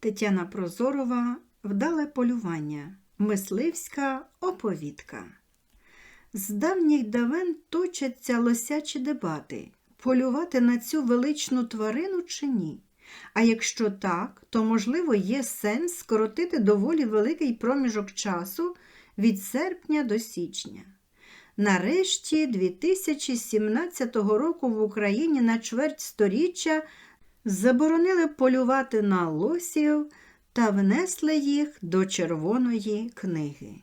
Тетяна Прозорова Вдале полювання. Мисливська оповідка. З давніх давен точаться лосячі дебати полювати на цю величну тварину чи ні. А якщо так, то, можливо, є сенс скоротити доволі великий проміжок часу від серпня до січня. Нарешті 2017 року в Україні на чверть сторіччя заборонили полювати на лосів та внесли їх до Червоної книги.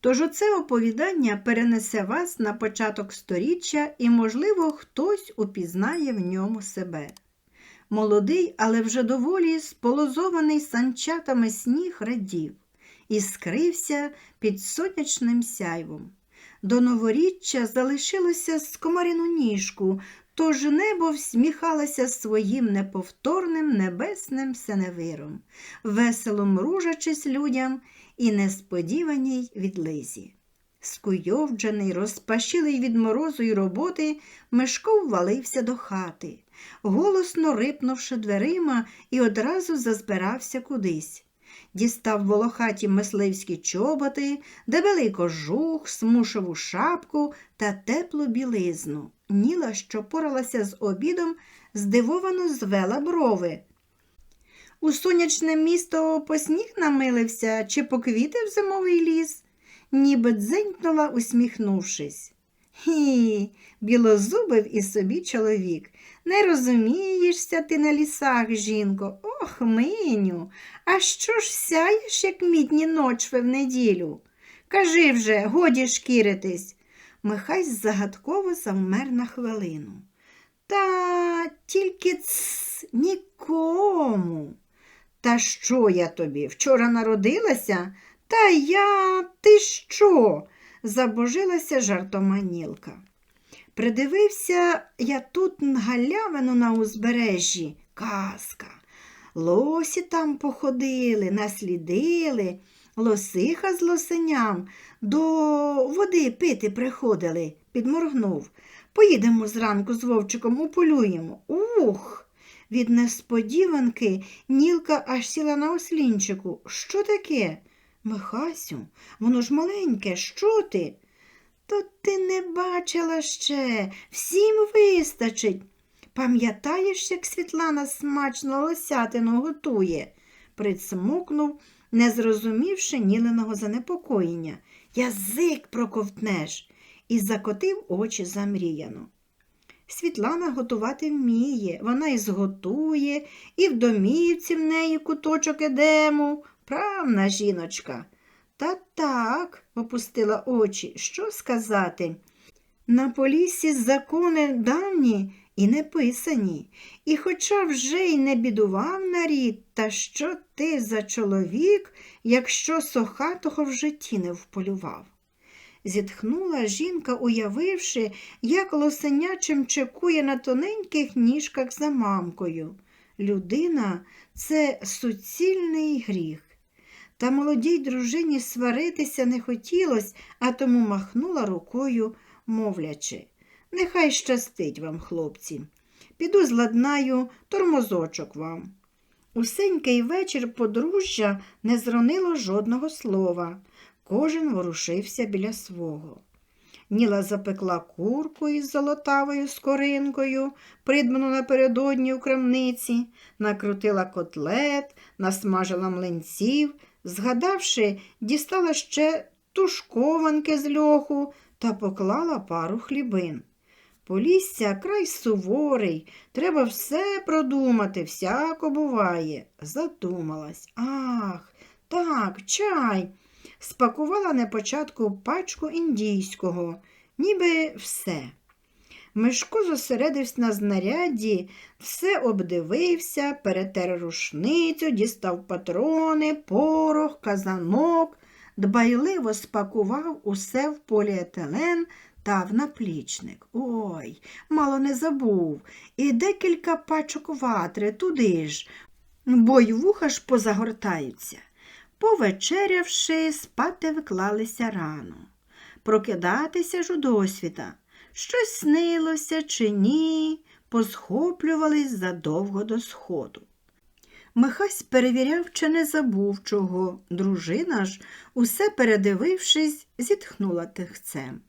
Тож оце оповідання перенесе вас на початок сторіччя і, можливо, хтось упізнає в ньому себе. Молодий, але вже доволі сполозований санчатами сніг радів і скрився під сонячним сяйвом. До новоріччя залишилося скомарину ніжку, тож небо всміхалося своїм неповторним небесним сеневиром, весело мружачись людям і несподіваній відлизі. Скуйовджений, розпашілий від морозу й роботи, Мишко ввалився до хати, голосно рипнувши дверима і одразу зазбирався кудись. Дістав волохаті мисливські чоботи, дебелий кожух, смушеву шапку та теплу білизну. Ніла, що поралася з обідом, здивовано звела брови. У сонячне місто по сніг намилився чи по квіти в зимовий ліс, ніби дзенькнула, усміхнувшись. Хі, білозубив і собі чоловік. Не розумієшся ти на лісах, жінко. Ох, миню, а що ж сяєш, як мідні ночви в неділю? Кажи вже, годі шкіритись. Михась загадково завмер на хвилину. Та тільки ц нікому. Та що я тобі? Вчора народилася? Та я, ти що? забожилася жартоманілка. Придивився я тут галявину на узбережжі, казка. Лосі там походили, наслідили, лосиха з лосеням до води пити приходили, підморгнув. Поїдемо зранку з вовчиком уполюємо. Ух! Від несподіванки Нілка аж сіла на ослінчику. Що таке? Михасю, воно ж маленьке, що ти? То ти не бачила ще, всім вистачить. Пам'ятаєш, як Світлана смачно лосятину готує? прицмокнув, не зрозумівши ніленого занепокоєння. Язик проковтнеш і закотив очі замріяно. Світлана готувати вміє, вона і зготує, і в домівці в неї куточок едему. Правна жіночка. Та так, опустила очі, що сказати? На полісі закони давні і не писані, і хоча вже й не бідував нарід, та що ти за чоловік, якщо сохатого в житті не вполював? Зітхнула жінка, уявивши, як лосеня чимчикує на тоненьких ніжках за мамкою. Людина це суцільний гріх. Та молодій дружині сваритися не хотілось, а тому махнула рукою, мовлячи. Нехай щастить вам, хлопці. Піду зладнаю тормозочок вам. Усенький вечір подружжя не зронило жодного слова. Кожен ворушився біля свого. Ніла запекла курку із золотавою скоринкою, придбану напередодні у крамниці, накрутила котлет, насмажила млинців, згадавши, дістала ще тушкованки з льоху та поклала пару хлібин. Полісся край суворий, треба все продумати, всяко буває. Задумалась. Ах, так, чай. Спакувала на початку пачку індійського, ніби все. Мишко зосередився на знарядді, все обдивився, перетер рушницю, дістав патрони, порох, казанок, дбайливо спакував усе в поліетилен та в наплічник. Ой, мало не забув. І декілька пачок ватри туди ж, бо й вуха ж позагортаються. Повечерявши, спати вклалися рано. Прокидатися ж у досвіта. Щось снилося чи ні, посхоплювались задовго до сходу. Михась перевіряв, чи не забув чого. Дружина ж, усе передивившись, зітхнула тихцем.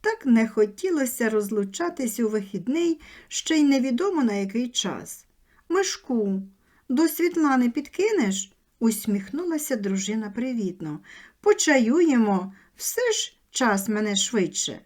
Так не хотілося розлучатись у вихідний, ще й невідомо на який час. Мишку, до Світлани підкинеш? усміхнулася дружина привітно. Почаюємо, все ж час мене швидше.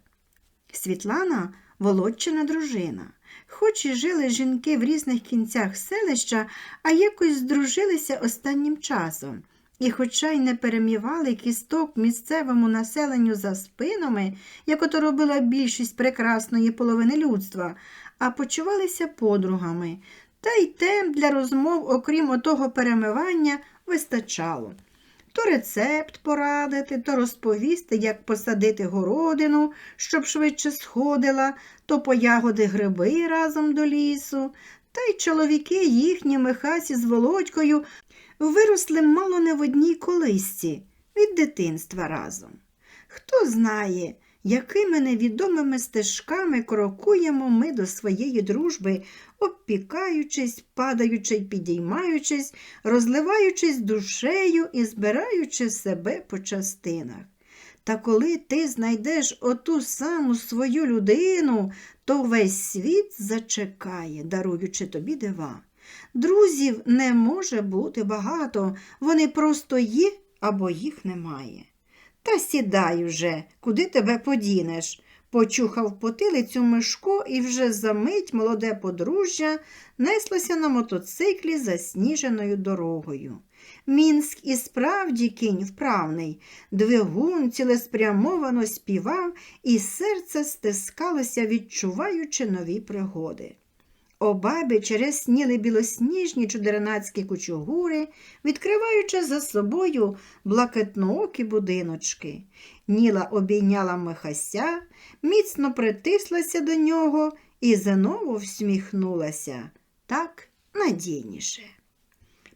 Світлана Володчина дружина. Хоч і жили жінки в різних кінцях селища, а якось здружилися останнім часом. І, хоча й не перемівали кісток місцевому населенню за спинами, як ото робила більшість прекрасної половини людства, а почувалися подругами, та й тем для розмов, окрім отого перемивання, вистачало. То рецепт порадити, то розповісти, як посадити городину, щоб швидше сходила, то по ягоди гриби разом до лісу. Та й чоловіки їхні Михасі з Володькою виросли мало не в одній колисці від дитинства разом. Хто знає, якими невідомими стежками крокуємо ми до своєї дружби, обпікаючись, падаючи й підіймаючись, розливаючись душею і збираючи себе по частинах. Та коли ти знайдеш оту саму свою людину, то весь світ зачекає, даруючи тобі дива. Друзів не може бути багато, вони просто є або їх немає. Та сідай вже, куди тебе подінеш. Почухав потилицю Мишко, і вже за мить молоде подружжя неслося на мотоциклі засніженою дорогою. Мінськ і справді кінь вправний, двигун цілеспрямовано співав, і серце стискалося, відчуваючи нові пригоди. Обабі через сніли білосніжні чудернацькі кучугури, відкриваючи за собою блакитноокі будиночки. Ніла обійняла Михася, міцно притислася до нього і знову всміхнулася так надійніше.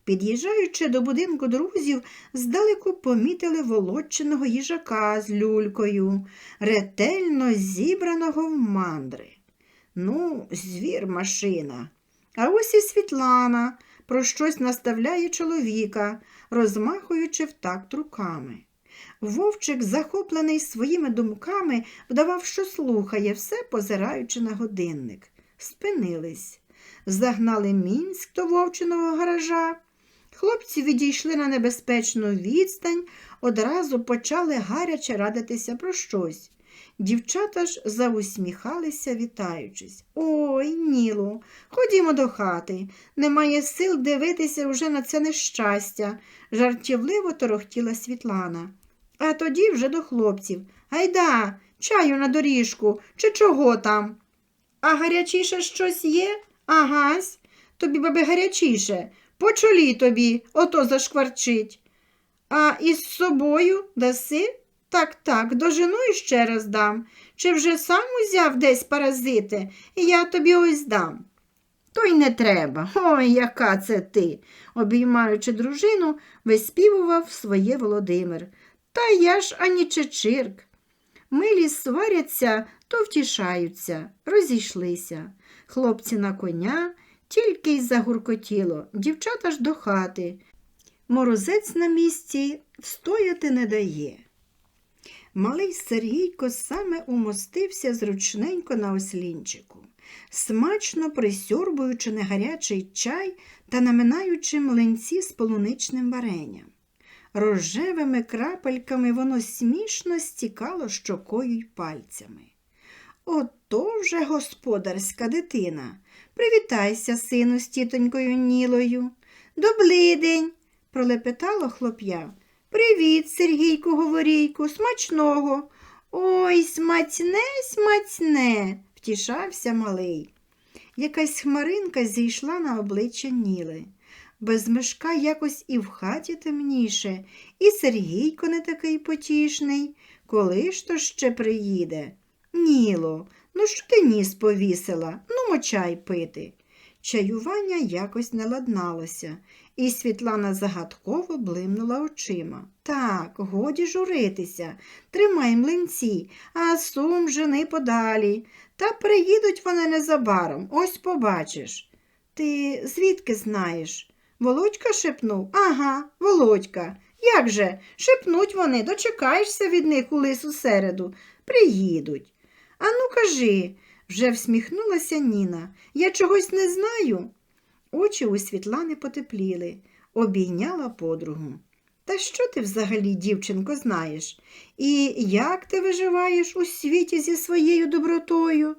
Під'їжджаючи до будинку друзів, здалеку помітили володчиного їжака з люлькою, ретельно зібраного в мандри. Ну, звір машина. А ось і Світлана про щось наставляє чоловіка, розмахуючи в такт руками. Вовчик, захоплений своїми думками, вдавав, що слухає, все позираючи на годинник. Спинились, загнали мінськ до вовчиного гаража. Хлопці відійшли на небезпечну відстань, одразу почали гаряче радитися про щось. Дівчата ж заусміхалися, вітаючись. Ой, Нілу, ходімо до хати. Немає сил дивитися уже на це нещастя, жартівливо торохтіла Світлана. А тоді вже до хлопців. Гайда, чаю на доріжку, чи чого там? А гарячіше щось є? Агась, тобі баби гарячіше. По чолі тобі, ото зашкварчить. А із собою даси? Так, так, дожену і ще раз дам. Чи вже сам узяв десь паразити, я тобі ось дам. То й не треба. Ой, яка це ти, обіймаючи дружину, виспівував своє Володимир. Та я ж ані чечирк. Милі сваряться, то втішаються, розійшлися. Хлопці на коня, тільки й загуркотіло, дівчата ж до хати. Морозець на місці встояти не дає. Малий Сергійко саме умостився зручненько на ослінчику, смачно присьорбуючи негарячий чай та наминаючи млинці з полуничним варенням. Рожевими крапельками воно смішно стікало щокою й пальцями. Ото вже господарська дитина. Привітайся, сину, з тітонькою Нілою. Доблидень, пролепетало хлоп'я. Привіт, Сергійку Говорійку, смачного. Ой, смачне, смачне, втішався малий. Якась хмаринка зійшла на обличчя Ніли. Без мешка якось і в хаті темніше, і Сергійко не такий потішний. Коли ж то ще приїде? Ніло, ну що ти ніс повісила? Ну, чай пити. Чаювання якось не ладналося, і Світлана загадково блимнула очима. Так, годі журитися, тримай млинці, а сум жени подалі. Та приїдуть вони незабаром, ось побачиш. Ти звідки знаєш? Володька шепнув. Ага, Володька. Як же? Шепнуть вони, дочекаєшся від них у лису середу. Приїдуть. Ану, кажи, вже всміхнулася Ніна. Я чогось не знаю. Очі у Світлани потепліли, обійняла подругу. Та що ти взагалі, дівчинко, знаєш? І як ти виживаєш у світі зі своєю добротою?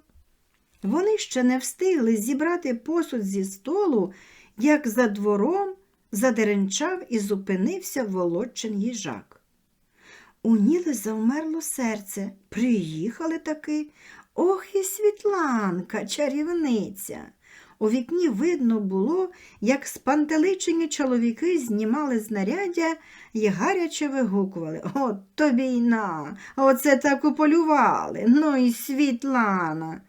Вони ще не встигли зібрати посуд зі столу, як за двором задеренчав і зупинився Володчин їжак. У Ніли завмерло серце. Приїхали таки. Ох і Світланка, чарівниця. У вікні видно було, як спантеличені чоловіки знімали знаряддя і гаряче вигукували. От тобі й на, оце так уполювали. Ну і Світлана.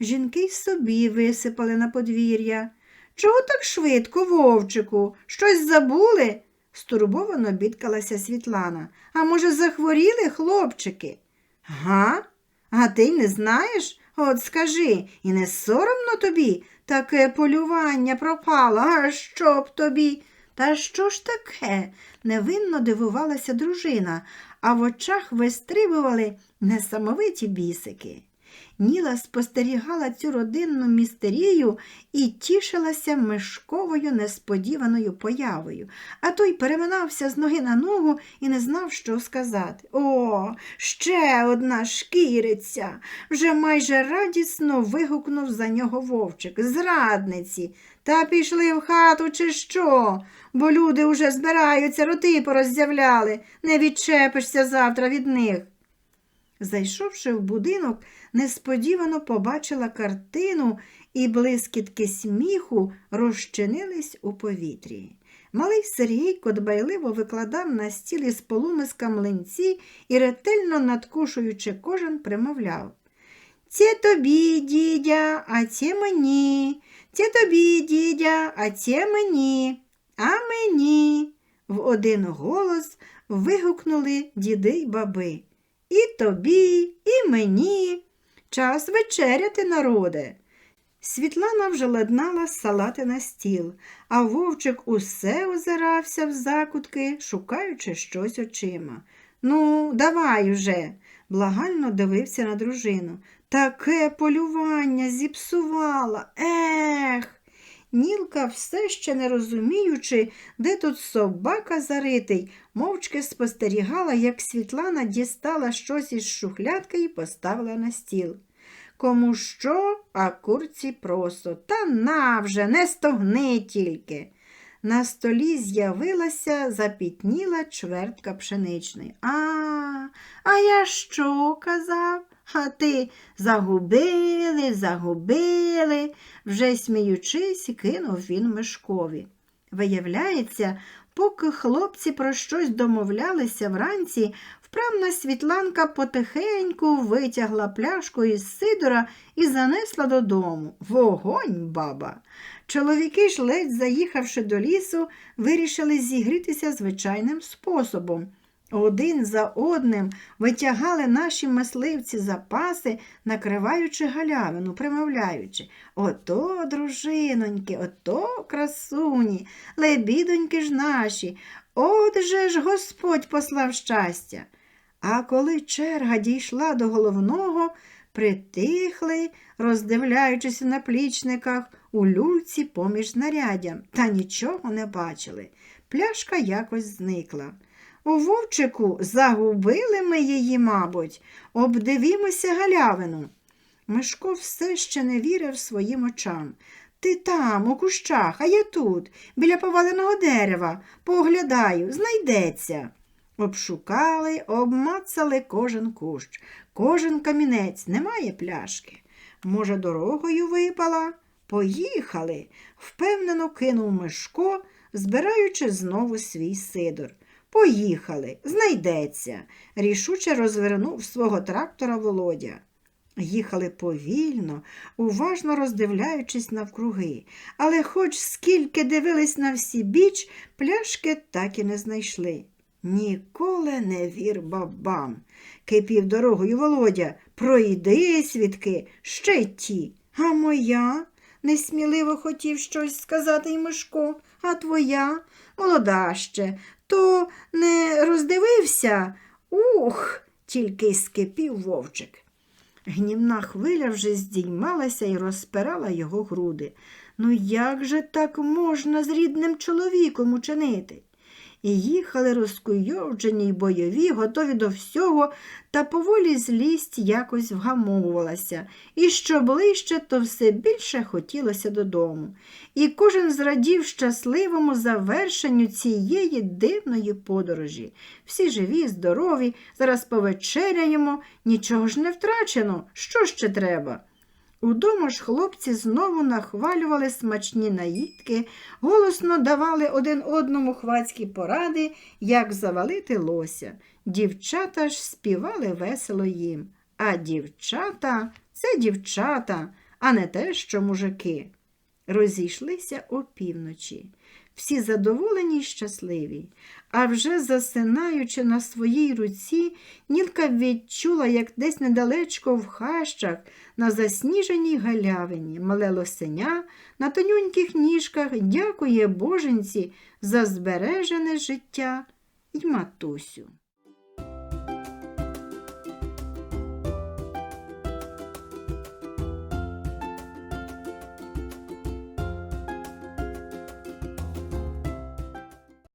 Жінки й собі висипали на подвір'я. Чого так швидко, вовчику? Щось забули? стурбовано бідкалася Світлана. А може, захворіли хлопчики? Га? А ти не знаєш? От скажи, і не соромно тобі? Таке полювання пропало, а що б тобі? Та що ж таке? невинно дивувалася дружина, а в очах вистрибували несамовиті бісики. Ніла спостерігала цю родинну містерію і тішилася мишковою несподіваною появою, а той переминався з ноги на ногу і не знав, що сказати. О, ще одна шкіриця. Вже майже радісно вигукнув за нього вовчик. Зрадниці. Та пішли в хату, чи що? Бо люди уже збираються, роти пороззявляли. Не відчепишся завтра від них. Зайшовши в будинок, несподівано побачила картину, і блискітки сміху розчинились у повітрі. Малий Сергійко дбайливо викладав на стіл із полумиска млинці і, ретельно надкушуючи кожен, примовляв. Це тобі, дідя, а це мені. Це тобі, дідя, а це мені. А мені. В один голос вигукнули діди й баби. І тобі, і мені. Час вечеряти, народе. Світлана вже ладнала салати на стіл, а вовчик усе озирався в закутки, шукаючи щось очима. Ну, давай уже, благально дивився на дружину. Таке полювання зіпсувала. Ех. Нілка, все ще не розуміючи, де тут собака заритий, мовчки спостерігала, як Світлана дістала щось із шухлядки і поставила на стіл. Кому що, а курці просо. Та на вже, не стогни тільки. На столі з'явилася запітніла чвертка пшеничної. А, а я що казав? А ти загубили, загубили, вже сміючись, кинув він Мишкові. Виявляється, поки хлопці про щось домовлялися вранці, вправна Світланка потихеньку витягла пляшку із сидора і занесла додому. Вогонь, баба. Чоловіки ж, ледь заїхавши до лісу, вирішили зігрітися звичайним способом. Один за одним витягали наші мисливці запаси, накриваючи галявину, примовляючи Ото, дружиноньки, ото красуні, лебідоньки ж наші, от же ж Господь послав щастя. А коли черга дійшла до головного, притихли, роздивляючись у наплічниках, у люльці поміж знаряддям, та нічого не бачили. Пляшка якось зникла. У вовчику загубили ми її, мабуть, обдивімося галявину. Мишко все ще не вірив своїм очам. Ти там, у кущах, а я тут, біля поваленого дерева, поглядаю, знайдеться. Обшукали, обмацали кожен кущ, кожен камінець, немає пляшки. Може, дорогою випала? Поїхали, впевнено кинув Мишко, збираючи знову свій сидор. Поїхали, знайдеться, рішуче розвернув свого трактора Володя. Їхали повільно, уважно роздивляючись навкруги, але хоч скільки дивились на всі біч, пляшки так і не знайшли. Ніколи не вір бабам, кипів дорогою Володя. Пройди, свідки, ще й ті. А моя? несміливо хотів щось сказати й Мишко. А твоя молода ще, то не роздивився? Ух, тільки скипів вовчик. Гнівна хвиля вже здіймалася і розпирала його груди. Ну як же так можна з рідним чоловіком учинити? І їхали розкуйовджені й бойові, готові до всього, та поволі злість якось вгамовувалася, і що ближче, то все більше хотілося додому. І кожен зрадів щасливому завершенню цієї дивної подорожі. Всі живі, здорові, зараз повечеряємо, нічого ж не втрачено. Що ще треба? Удома ж хлопці знову нахвалювали смачні наїдки, голосно давали один одному хвацькі поради, як завалити лося. Дівчата ж співали весело їм. А дівчата це дівчата, а не те, що мужики. Розійшлися опівночі. Всі задоволені й щасливі. А вже засинаючи на своїй руці, Нілка відчула, як десь недалечко в хащах, на засніженій галявині, мале лосеня на тонюньких ніжках дякує боженці за збережене життя й матусю.